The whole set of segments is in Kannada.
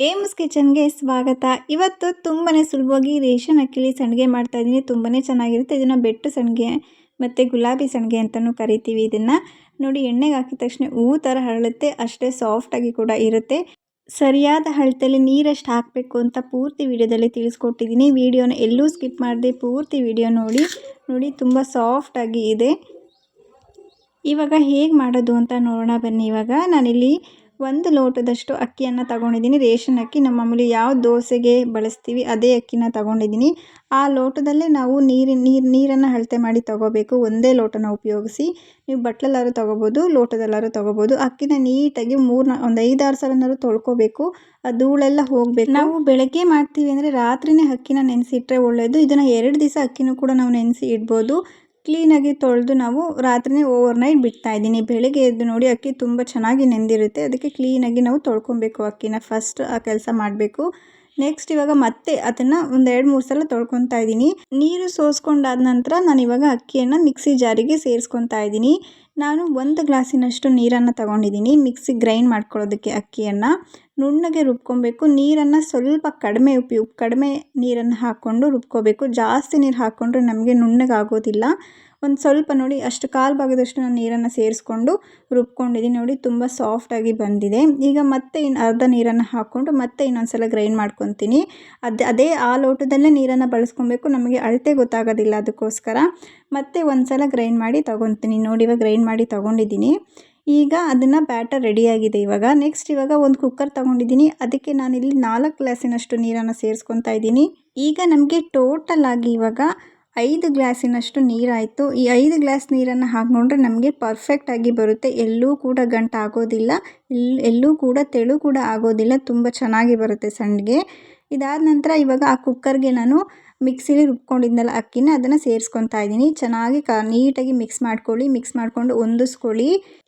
ಏಮ್ಸ್ ಕಿಚನ್ಗೆ ಸ್ವಾಗತ. ಇವತ್ತು ತುಂಬಾ ಸುಲಭವಾಗಿ ರೇಷನ್, ಅಕ್ಕಿಲಿ ಮಾಡ್ತಾ ಇದ್ದೀನಿ. ತುಂಬಾ ಚೆನ್ನಾಗಿರುತ್ತೆ. ಇದನ್ನು ಬೆಟ್ಟು ಸಂಡಿಗೆ ಮತ್ತು ಗುಲಾಬಿ ಸಂಡಿಗೆ ಅಂತಲೂ ಕರಿತೀವಿ ಇದನ್ನು. ನೋಡಿ, ಎಣ್ಣೆಗೆ ಹಾಕಿದ ತಕ್ಷಣ ಹೂವು ಥರ ಹರಳುತ್ತೆ. ಅಷ್ಟೇ ಸಾಫ್ಟಾಗಿ ಕೂಡ ಇರುತ್ತೆ. ಸರಿಯಾದ ಅಳತೆಯಲ್ಲಿ ನೀರಷ್ಟು ಹಾಕಬೇಕು ಅಂತ ಪೂರ್ತಿ ವಿಡಿಯೋದಲ್ಲಿ ತಿಳಿಸ್ಕೊಟ್ಟಿದ್ದೀನಿ. ವಿಡಿಯೋನ ಎಲ್ಲೂ ಸ್ಕಿಪ್ ಮಾಡದೆ ಪೂರ್ತಿ ವಿಡಿಯೋ ನೋಡಿ. ನೋಡಿ, ತುಂಬ ಸಾಫ್ಟಾಗಿ ಇದೆ. ಇವಾಗ ಹೇಗೆ ಮಾಡೋದು ಅಂತ ನೋಡೋಣ ಬನ್ನಿ ಇವಾಗ. ನಾನಿಲ್ಲಿ ಒಂದು ಲೋಟದಷ್ಟು ಅಕ್ಕಿಯನ್ನು ತಗೊಂಡಿದ್ದೀನಿ. ರೇಷನ್ ಅಕ್ಕಿ ನಮ್ಮ ಮಾಮೂಲಿ ಯಾವ ದೋಸೆಗೆ ಬಳಸ್ತೀವಿ ಅದೇ ಅಕ್ಕಿನ ತಗೊಂಡಿದ್ದೀನಿ. ಆ ಲೋಟದಲ್ಲೇ ನಾವು ನೀರಿನ, ನೀರು, ನೀರನ್ನು ಅಳತೆ ಮಾಡಿ ತಗೋಬೇಕು. ಒಂದೇ ಲೋಟನ ಉಪಯೋಗಿಸಿ. ನೀವು ಬಟ್ಲಲ್ಲಾದ್ರೂ ತೊಗೋಬೋದು, ಲೋಟದಲ್ಲಾದ್ರೂ ತೊಗೋಬೋದು. ಅಕ್ಕಿನ ನೀಟಾಗಿ ಮೂರು ಒಂದು ಐದಾರು ಸಲನಾದ್ರು ತೊಳ್ಕೊಬೇಕು. ಆ ಧೂಳೆಲ್ಲ ಹೋಗಬೇಕು. ನಾವು ಬೆಳಗ್ಗೆ ಮಾಡ್ತೀವಿ ಅಂದರೆ ರಾತ್ರಿನೇ ಅಕ್ಕಿನ ನೆನೆಸಿಟ್ರೆ ಒಳ್ಳೆಯದು ಇದನ್ನು ಎರಡು ದಿವಸ ಅಕ್ಕಿನೂ ಕೂಡ ನಾವು ನೆನೆಸಿ ಇಡ್ಬೋದು. ಕ್ಲೀನಾಗಿ ತೊಳೆದು ನಾವು ರಾತ್ರಿನೇ ಓವರ್ ನೈಟ್ ಬಿಡ್ತಾ ಇದ್ದೀನಿ. ಬೆಳಿಗ್ಗೆ ಎದ್ದು ನೋಡಿ ಅಕ್ಕಿ ತುಂಬ ಚೆನ್ನಾಗಿ ನೆಂದಿರುತ್ತೆ. ಅದಕ್ಕೆ ಕ್ಲೀನಾಗಿ ನಾವು ತೊಳ್ಕೊಬೇಕು ಅಕ್ಕಿನ ಫಸ್ಟ್ ಆ ಕೆಲಸ ಮಾಡಬೇಕು. ನೆಕ್ಸ್ಟ್ ಇವಾಗ ಮತ್ತೆ ಅದನ್ನು ಒಂದು ಎರಡು ಮೂರು ಸಲ ತೊಳ್ಕೊತಾ ಇದ್ದೀನಿ. ನೀರು ಸೋಸ್ಕೊಂಡಾದ ನಂತರ ನಾನು ಇವಾಗ ಅಕ್ಕಿಯನ್ನು ಮಿಕ್ಸಿ ಜಾರಿಗೆ ಸೇರಿಸ್ಕೊತಾ ಇದ್ದೀನಿ. ನಾನು ಒಂದು ಗ್ಲಾಸಿನಷ್ಟು ನೀರನ್ನು ತಗೊಂಡಿದ್ದೀನಿ ಮಿಕ್ಸಿ ಗ್ರೈಂಡ್ ಮಾಡ್ಕೊಳ್ಳೋದಕ್ಕೆ ಅಕ್ಕಿಯನ್ನು. ನುಣ್ಣಗೆ ರುಬ್ಕೊಬೇಕು. ನೀರನ್ನು ಸ್ವಲ್ಪ ಕಡಿಮೆ ಉಪಯೋಗ ಕಡಿಮೆ ನೀರನ್ನು ಹಾಕ್ಕೊಂಡು ರುಬ್ಕೋಬೇಕು. ಜಾಸ್ತಿ ನೀರು ಹಾಕ್ಕೊಂಡ್ರೆ ನಮಗೆ ನುಣ್ಣಗೆ ಆಗೋದಿಲ್ಲ ಒಂದು ಸ್ವಲ್ಪ ನೋಡಿ, ಅಷ್ಟು ಕಾಲು ಭಾಗದಷ್ಟು ನಾನು ನೀರನ್ನು ಸೇರಿಸ್ಕೊಂಡು ರುಬ್ಕೊಂಡಿದ್ದೀನಿ ನೋಡಿ, ತುಂಬ ಸಾಫ್ಟಾಗಿ ಬಂದಿದೆ. ಈಗ ಮತ್ತೆ ಇನ್ನು ಅರ್ಧ ನೀರನ್ನು ಹಾಕ್ಕೊಂಡು ಮತ್ತೆ ಇನ್ನೊಂದು ಸಲ ಗ್ರೈಂಡ್ ಮಾಡ್ಕೊತೀನಿ. ಅದು, ಅದೇ ಆ ಲೋಟದಲ್ಲೇ ನೀರನ್ನು ಬಳಸ್ಕೊಬೇಕು. ನಮಗೆ ಅಳತೆ ಗೊತ್ತಾಗೋದಿಲ್ಲ ಅದಕ್ಕೋಸ್ಕರ. ಮತ್ತೆ ಒಂದು ಸಲ ಗ್ರೈಂಡ್ ಮಾಡಿ ತೊಗೊತೀನಿ ನೋಡಿ, ಇವಾಗ ಗ್ರೈಂಡ್ ಮಾಡಿ ತೊಗೊಂಡಿದ್ದೀನಿ ಈಗ ಅದನ್ನು ಬ್ಯಾಟರ್ ರೆಡಿಯಾಗಿದೆ ಇವಾಗ ನೆಕ್ಸ್ಟ್ ಇವಾಗ ಒಂದು ಕುಕ್ಕರ್ ತೊಗೊಂಡಿದ್ದೀನಿ. ಅದಕ್ಕೆ ನಾನಿಲ್ಲಿ ನಾಲ್ಕು ಗ್ಲಾಸಿನಷ್ಟು ನೀರನ್ನು ಸೇರಿಸ್ಕೊತಾ ಇದ್ದೀನಿ. ಈಗ ನಮಗೆ ಟೋಟಲ್ ಆಗಿ ಇವಾಗ ಐದು ಗ್ಲಾಸಿನಷ್ಟು ನೀರಾಯಿತು. ಈ ಐದು ಗ್ಲಾಸ್ ನೀರನ್ನು ಹಾಕ್ಕೊಂಡ್ರೆ ನಮಗೆ ಪರ್ಫೆಕ್ಟಾಗಿ ಬರುತ್ತೆ. ಎಲ್ಲೂ ಕೂಡ ಗಂಟು ಆಗೋದಿಲ್ಲ ಎಲ್ಲೂ ಕೂಡ, ತೆಳು ಕೂಡ ಆಗೋದಿಲ್ಲ. ತುಂಬ ಚೆನ್ನಾಗಿ ಬರುತ್ತೆ ಸಂಡಿಗೆ. ಇದಾದ ನಂತರ ಇವಾಗ ಆ ಕುಕ್ಕರ್ಗೆ ನಾನು ಮಿಕ್ಸಿಲಿ ರುಬ್ಕೊಂಡಿದ್ನಲ್ಲ ಅಕ್ಕಿನ, ಅದನ್ನು ಸೇರಿಸ್ಕೊತಾ ಇದ್ದೀನಿ. ಚೆನ್ನಾಗಿ ಕ, ನೀಟಾಗಿ ಮಿಕ್ಸ್ ಮಾಡ್ಕೊಳ್ಳಿ ಮಿಕ್ಸ್ ಮಾಡಿಕೊಂಡು ಹೊಂದಿಸ್ಕೊಳ್ಳಿ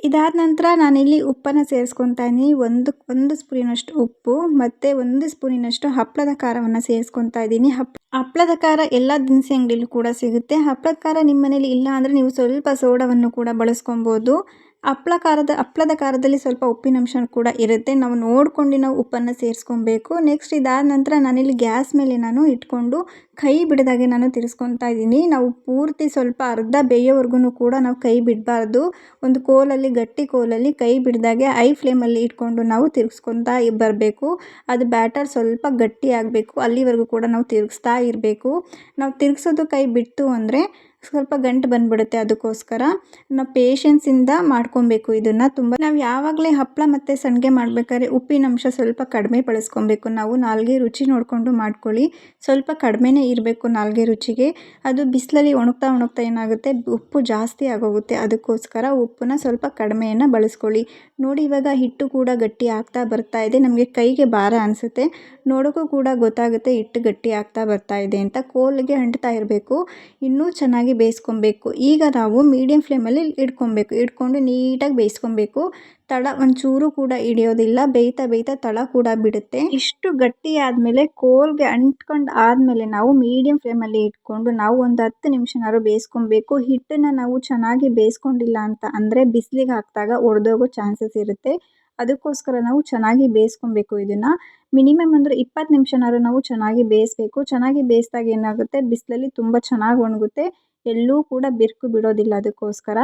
ಇದಾದ ನಂತರ ನಾನಿಲ್ಲಿ ಉಪ್ಪನ್ನು ಸೇರಿಸ್ಕೊತಾ ಇದ್ದೀನಿ. ಒಂದು ಒಂದು ಸ್ಪೂನಿನಷ್ಟು ಉಪ್ಪು, ಮತ್ತು ಒಂದು ಸ್ಪೂನಿನಷ್ಟು ಹಪ್ಪಳದ ಖಾರವನ್ನು ಸೇರಿಸ್ಕೊತಾ ಇದ್ದೀನಿ. ಹಪ್, ಹಪ್ಪಳದ ಖಾರ ಎಲ್ಲ ದಿನಸಿ ಅಂಗಡಿಲೂ ಕೂಡ ಸಿಗುತ್ತೆ. ಹಪ್ಪಳದ ಖಾರ ನಿಮ್ಮ ಮನೇಲಿ ಇಲ್ಲ ಅಂದರೆ ನೀವು ಸ್ವಲ್ಪ ಸೋಡವನ್ನು ಕೂಡ ಬಳಸ್ಕೊಬೋದು. ಹಪ್ಳ ಖಾರದ ಹಪ್ಳದ ಖಾರದಲ್ಲಿ ಸ್ವಲ್ಪ ಉಪ್ಪಿನಂಶ ಕೂಡ ಇರುತ್ತೆ. ನಾವು ನೋಡ್ಕೊಂಡು ನಾವು ಉಪ್ಪನ್ನು ಸೇರಿಸ್ಕೊಬೇಕು. ನೆಕ್ಸ್ಟ್ ಇದಾದ ನಂತರ ನಾನಿಲ್ಲಿ ಗ್ಯಾಸ್ ಮೇಲೆ ನಾನು ಇಟ್ಕೊಂಡು ಕೈ ಬಿಡದಾಗೆ ನಾನು ತಿರ್ಸ್ಕೊತಾ ಇದ್ದೀನಿ. ನಾವು ಪೂರ್ತಿ ಸ್ವಲ್ಪ ಅರ್ಧ ಬೇಯೋವರೆಗೂ ಕೂಡ ನಾವು ಕೈ ಬಿಡಬಾರ್ದು. ಒಂದು ಕೋಲಲ್ಲಿ, ಗಟ್ಟಿ ಕೋಲಲ್ಲಿ ಕೈ ಬಿಡ್ದಾಗೆ ಐ ಫ್ಲೇಮಲ್ಲಿ ಇಟ್ಕೊಂಡು ನಾವು ತಿರ್ಗಿಸ್ಕೊತಾ ಬರಬೇಕು. ಅದು ಬ್ಯಾಟರ್ ಸ್ವಲ್ಪ ಗಟ್ಟಿ ಆಗಬೇಕು. ಅಲ್ಲಿವರೆಗೂ ಕೂಡ ನಾವು ತಿರುಗಿಸ್ತಾ ಇರಬೇಕು. ನಾವು ತಿರುಗಿಸೋದು ಕೈ ಬಿಟ್ಟು ಅಂದರೆ ಸ್ವಲ್ಪ ಗಂಟು ಬಂದ್ಬಿಡುತ್ತೆ ಅದಕ್ಕೋಸ್ಕರ. ನಾವು ಪೇಷನ್ಸಿಂದ ಮಾಡ್ಕೊಬೇಕು ಇದನ್ನು ತುಂಬ. ನಾವು ಯಾವಾಗಲೇ ಹಪ್ಪಳ ಮತ್ತು ಸಂಡಿಗೆ ಮಾಡಬೇಕಾದ್ರೆ ಉಪ್ಪಿನಂಶ ಸ್ವಲ್ಪ ಕಡಿಮೆ ಬಳಸ್ಕೊಬೇಕು. ನಾವು ನಾಲ್ಗೆ ರುಚಿ ನೋಡಿಕೊಂಡು ಮಾಡ್ಕೊಳ್ಳಿ. ಸ್ವಲ್ಪ ಕಡಿಮೆನೇ ಇರಬೇಕು ನಾಲ್ಗೆ ರುಚಿಗೆ. ಅದು ಬಿಸಿಲಲ್ಲಿ ಒಣಗ್ತಾ ಒಣಗ್ತಾ ಏನಾಗುತ್ತೆ? ಉಪ್ಪು ಜಾಸ್ತಿ ಆಗೋಗುತ್ತೆ. ಅದಕ್ಕೋಸ್ಕರ ಉಪ್ಪನ್ನ ಸ್ವಲ್ಪ ಕಡಿಮೆಯನ್ನು ಬಳಸ್ಕೊಳ್ಳಿ. ನೋಡಿ ಇವಾಗ ಹಿಟ್ಟು ಕೂಡ ಗಟ್ಟಿ ಆಗ್ತಾ ಬರ್ತಾ ಇದೆ. ನಮಗೆ ಕೈಗೆ ಭಾರ ಅನಿಸುತ್ತೆ. ನೋಡೋಕ್ಕೂ ಕೂಡ ಗೊತ್ತಾಗುತ್ತೆ ಹಿಟ್ಟು ಗಟ್ಟಿ ಆಗ್ತಾ ಬರ್ತಾ ಇದೆ ಅಂತ. ಕೋಲಿಗೆ ಅಂಟ್ತಾ ಇರಬೇಕು. ಇನ್ನೂ ಚೆನ್ನಾಗಿ ಬೇಯಿಸ್ಕೊಬೇಕು. ಈಗ ನಾವು ಮೀಡಿಯಮ್ ಫ್ಲೇಮಲ್ಲಿ ಇಟ್ಕೊಬೇಕು. ಇಟ್ಕೊಂಡು ನೀಟಾಗಿ ಬೇಯಿಸ್ಕೊಬೇಕು. ತಳ ಒಂಚೂರು ಕೂಡ ಹಿಡಿಯೋದಿಲ್ಲ. ಬೇಯ್ತಾ ಬೇಯ್ತಾ ತಳ ಕೂಡ ಬಿಡುತ್ತೆ. ಇಷ್ಟು ಗಟ್ಟಿ ಆದಮೇಲೆ ಕೋಲ್ಗೆ ಅಂಟ್ಕೊಂಡು ಆದಮೇಲೆ ನಾವು ಮೀಡಿಯಂ ಫ್ಲೇಮಲ್ಲಿ ಇಟ್ಕೊಂಡು ನಾವು ಒಂದು ಹತ್ತು ನಿಮಿಷನಾದ್ರು ಬೇಯಿಸ್ಕೊಬೇಕು. ಹಿಟ್ಟನ್ನು ನಾವು ಚೆನ್ನಾಗಿ ಬೇಯಿಸ್ಕೊಂಡಿಲ್ಲ ಅಂತ ಅಂದರೆ ಬಿಸಿಲಿಗೆ ಹಾಕಿದಾಗ ಒಡೆದೋಗೋ ಚಾನ್ಸಸ್ ಇರುತ್ತೆ. ಅದಕ್ಕೋಸ್ಕರ ನಾವು ಚೆನ್ನಾಗಿ ಬೇಯಿಸ್ಕೊಬೇಕು ಇದನ್ನು. ಮಿನಿಮಮ್ ಅಂದರೆ ಇಪ್ಪತ್ತು ನಿಮಿಷನಾದ್ರು ನಾವು ಚೆನ್ನಾಗಿ ಬೇಯಿಸ್ಬೇಕು. ಚೆನ್ನಾಗಿ ಬೇಯಿಸಿದಾಗ ಏನಾಗುತ್ತೆ? ಬಿಸಿಲಲ್ಲಿ ತುಂಬ ಚೆನ್ನಾಗಿ ಒಣಗುತ್ತೆ. ಎಲ್ಲೂ ಕೂಡ ಬಿರುಕು ಬಿಡೋದಿಲ್ಲ ಅದಕ್ಕೋಸ್ಕರ.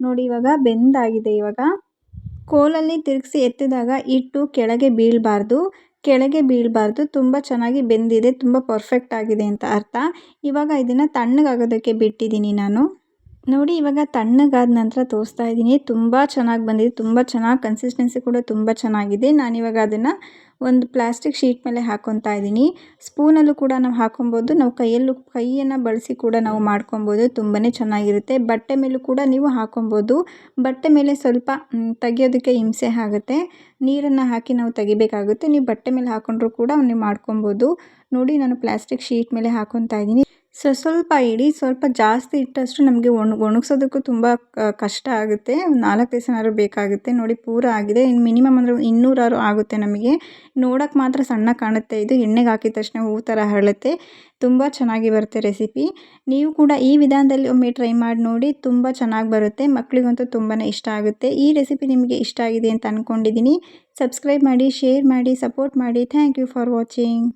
ನೋಡಿ ಇವಾಗ ಬೆಂದಾಗಿದೆ ಇವಾಗ. ಕೋಲಲ್ಲಿ ತಿರುಗಿಸಿ ಎತ್ತಿದಾಗ ಹಿಟ್ಟು ಕೆಳಗೆ ಬೀಳಬಾರ್ದು. ಕೆಳಗೆ ಬೀಳಬಾರ್ದು. ತುಂಬ ಚೆನ್ನಾಗಿ ಬೆಂದಿದೆ. ತುಂಬ ಪರ್ಫೆಕ್ಟ್ ಆಗಿದೆ ಅಂತ ಅರ್ಥ. ಇವಾಗ ಇದನ್ನು ತಣ್ಣಗಾಗೋದಕ್ಕೆ ಬಿಟ್ಟಿದ್ದೀನಿ ನಾನು. ನೋಡಿ, ಇವಾಗ ತಣ್ಣಗಾದ ನಂತರ ತೋರಿಸ್ತಾ ಇದ್ದೀನಿ. ತುಂಬ ಚೆನ್ನಾಗಿ ಬಂದಿದೆ. ತುಂಬ ಚೆನ್ನಾಗಿ ಕನ್ಸಿಸ್ಟೆನ್ಸಿ ಕೂಡ ತುಂಬ ಚೆನ್ನಾಗಿದೆ. ನಾನಿವಾಗ ಅದನ್ನು ಒಂದು ಪ್ಲಾಸ್ಟಿಕ್ ಶೀಟ್ ಮೇಲೆ ಹಾಕ್ಕೊತಾ ಇದ್ದೀನಿ. ಸ್ಪೂನಲ್ಲೂ ಕೂಡ ನಾವು ಹಾಕೊಬೋದು. ನಾವು ಕೈಯಲ್ಲೂ, ಕೈಯನ್ನು ಬಳಸಿ ಕೂಡ ನಾವು ಮಾಡ್ಕೊಬೋದು. ತುಂಬಾ ಚೆನ್ನಾಗಿರುತ್ತೆ. ಬಟ್ಟೆ ಮೇಲೂ ಕೂಡ ನೀವು ಹಾಕೊಬೋದು. ಬಟ್ಟೆ ಮೇಲೆ ಸ್ವಲ್ಪ ತೆಗೆಯೋದಕ್ಕೆ ಹಿಂಸೆ ಆಗುತ್ತೆ. ನೀರನ್ನು ಹಾಕಿ ನಾವು ತೆಗಿಬೇಕಾಗುತ್ತೆ. ನೀವು ಬಟ್ಟೆ ಮೇಲೆ ಹಾಕ್ಕೊಂಡ್ರೂ ಕೂಡ ನೀವು ಮಾಡ್ಕೊಬೋದು. ನೋಡಿ, ನಾನು ಪ್ಲಾಸ್ಟಿಕ್ ಶೀಟ್ ಮೇಲೆ ಹಾಕೊತಾ ಇದ್ದೀನಿ. ಸೊ ಸ್ವಲ್ಪ ಇಡಿ, ಸ್ವಲ್ಪ ಜಾಸ್ತಿ ಇಟ್ಟಷ್ಟು ನಮಗೆ ಒಣ, ಒಣಗ್ಸೋದಕ್ಕೂ ತುಂಬ ಕಷ್ಟ ಆಗುತ್ತೆ. ನಾಲ್ಕು ದಿವಸನಾದ್ರು ಬೇಕಾಗುತ್ತೆ. ನೋಡಿ, ಪೂರ ಆಗಿದೆ. ಇನ್ನು ಮಿನಿಮಮ್ ಅಂದರೆ ಇನ್ನೂರಾರು ಆಗುತ್ತೆ ನಮಗೆ. ನೋಡೋಕ್ಕೆ ಮಾತ್ರ ಸಣ್ಣ ಕಾಣುತ್ತೆ ಇದು. ಎಣ್ಣೆಗೆ ಹಾಕಿದ ತಕ್ಷಣ ಹೂ ಥರ ಹರಳುತ್ತೆ ತುಂಬ ಚೆನ್ನಾಗಿ ಬರುತ್ತೆ ರೆಸಿಪಿ. ನೀವು ಕೂಡ ಈ ವಿಧಾನದಲ್ಲಿ ಒಮ್ಮೆ ಟ್ರೈ ಮಾಡಿ ನೋಡಿ. ತುಂಬ ಚೆನ್ನಾಗಿ ಬರುತ್ತೆ. ಮಕ್ಕಳಿಗಂತೂ ತುಂಬಾ ಇಷ್ಟ ಆಗುತ್ತೆ. ಈ ರೆಸಿಪಿ ನಿಮಗೆ ಇಷ್ಟ ಆಗಿದೆ ಅಂತ ಅಂದ್ಕೊಂಡಿದ್ದೀನಿ ಸಬ್ಸ್ಕ್ರೈಬ್ ಮಾಡಿ, ಶೇರ್ ಮಾಡಿ, ಸಪೋರ್ಟ್ ಮಾಡಿ. Thank you for watching.